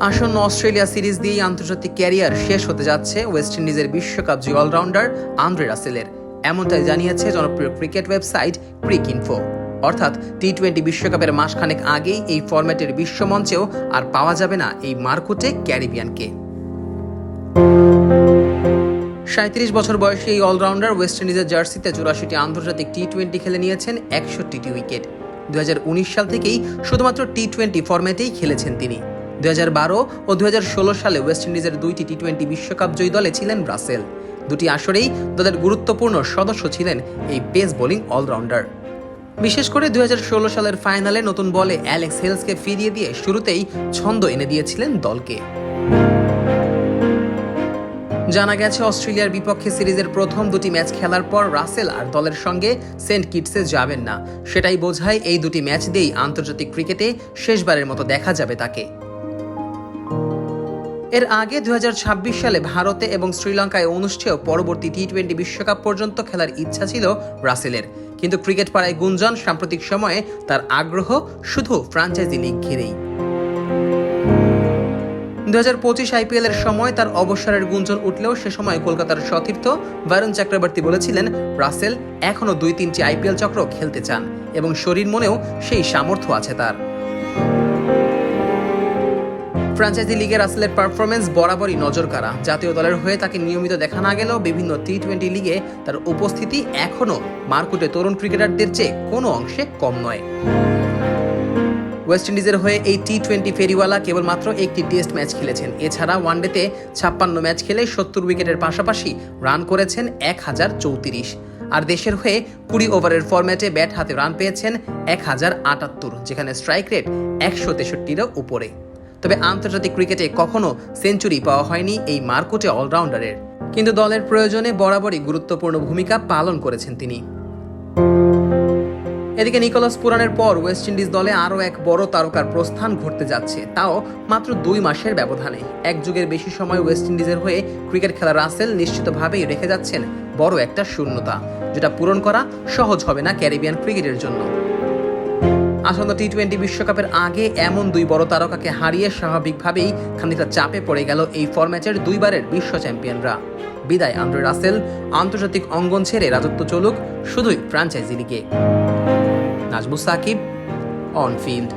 আসন্ন Australia series দিয়েই আন্তর্জাতিক ক্যারিয়ার শেষ হতে যাচ্ছে ওয়েস্ট ইন্ডিজের বিশ্বকাপ জয়ী অলরাউন্ডার আন্দ্রে রাসেলের। এমনটাই জানিয়েছে জনপ্রিয় ক্রিকেট ওয়েবসাইট ক্রিক ইনফো অর্থাৎ টি টোয়েন্টি বিশ্বকাপের মাসখানেক আগেই এই ফরম্যাটের বিশ্বমঞ্চেও আর পাওয়া যাবে না এই মার্কুটে ক্যারিবিয়ানকে। সাঁত্রিশ বছর বয়সী এই অলরাউন্ডার ওয়েস্ট ইন্ডিজের জার্সিতে চুরাশিটি আন্তর্জাতিক টি টোয়েন্টি খেলে নিয়েছেন একষট্টিটি উইকেট। দুই হাজার উনিশ সাল থেকেই শুধুমাত্র টি টোয়েন্টি ফরম্যাটেই খেলেছেন তিনি। দুই হাজার বারো ও দু হাজার ষোলো সালে ওয়েস্ট ইন্ডিজের দুইটি টি টোয়েন্টি বিশ্বকাপ জয়ী দলে ছিলেন রাসেল দুটি আসরেই দলের গুরুত্বপূর্ণ সদস্য ছিলেন এই পেস বোলিং অলরাউন্ডার। বিশেষ করে দুই হাজার ষোলো সালের ফাইনালে নতুন বলে অ্যালেক্স হেলসকে ফিরিয়ে দিয়ে শুরুতেই ছন্দ এনে দিয়েছিলেন দলকে। জানা গেছে, অস্ট্রেলিয়ার বিপক্ষে সিরিজের প্রথম দুটি ম্যাচ খেলার পর রাসেল আর দলের সঙ্গে সেন্ট কিটসে যাবেন না। সেটাই বোঝায় এই দুটি ম্যাচ দিয়েই আন্তর্জাতিক ক্রিকেটে শেষবারের মতো দেখা যাবে তাকে। এর আগে দুই হাজার ছাব্বিশ সালে ভারতে এবং শ্রীলঙ্কায় অনুষ্ঠেয় পরবর্তী টি টোয়েন্টি বিশ্বকাপ পর্যন্ত খেলার ইচ্ছা ছিল রাসেলের কিন্তু ক্রিকেট পাড়ায় গুঞ্জন, সাম্প্রতিক সময়ে তার আগ্রহ শুধু ফ্রাঞ্চাইজি লিগ ঘিরেই। দু হাজার পঁচিশ আইপিএল এর সময় তার অবসরের গুঞ্জন উঠলেও সে সময় কলকাতার সতীর্থ বরুণ চক্রবর্তী বলেছিলেন, রাসেল এখনও দুই তিনটি আইপিএল চক্র খেলতে চান এবং শরীর মনেও সেই সামর্থ্য আছে তার। ফ্র্যাঞ্চাইজি লিগে রাসেলের পারফরমেন্স বরাবরই নজর কাড়া জাতীয় দলের হয়ে তাকে নিয়মিত দেখা না গেলেও বিভিন্ন টি টোয়েন্টি লিগে তার উপস্থিতি এখনও মার্কুটে তরুণ ক্রিকেটারদের চেয়ে কোনো অংশে কম নয়। ওয়েস্ট ইন্ডিজের হয়ে এই টি টোয়েন্টি ফেরিওয়ালা কেবলমাত্র একটি টেস্ট ম্যাচ খেলেছেন। এছাড়া ওয়ানডেতে ছাপ্পান্ন ম্যাচ খেলে সত্তর উইকেটের পাশাপাশি রান করেছেন এক হাজার চৌত্রিশ। আর দেশের হয়ে কুড়ি ওভারের ফরম্যাটে ব্যাট হাতে রান পেয়েছেন এক হাজার আটাত্তর, যেখানে স্ট্রাইক রেট একশো তেষট্টিরও উপরে। তবে আন্তর্জাতিক ক্রিকেটে কখনো সেঞ্চুরি পাওয়া হয়নি এই মার্কুটে অলরাউন্ডারের। কিন্তু দলের প্রয়োজনে বরাবরই গুরুত্বপূর্ণ ভূমিকা পালন করেছেন তিনি। এদিকে নিকোলাস পুরানের পর ওয়েস্ট ইন্ডিজ দলে আরও এক বড় তারকার প্রস্থান ঘটতে যাচ্ছে, তাও মাত্র দুই মাসের ব্যবধানে। এক যুগের বেশি সময় ওয়েস্ট ইন্ডিজের হয়ে ক্রিকেট খেলা রাসেল নিশ্চিতভাবেই রেখে যাচ্ছেন বড় একটা শূন্যতা, যেটা পূরণ করা সহজ হবে না ক্যারিবিয়ান ক্রিকেটের জন্য। আসন্ন টি টোয়েন্টি বিশ্বকাপের আগে এমন দুই বড় তারকাকে হারিয়ে স্বাভাবিকভাবেই খানিকটা চাপে পড়ে গেল এই ফরম্যাচের দুইবারের বিশ্ব চ্যাম্পিয়নরা। বিদায়, আন্দ্রে রাসেল। আন্তর্জাতিক অঙ্গন ছেড়ে রাজত্ব চলুক শুধুই ফ্র্যাঞ্চাইজি লিগে। Nazmus Sakib, on field.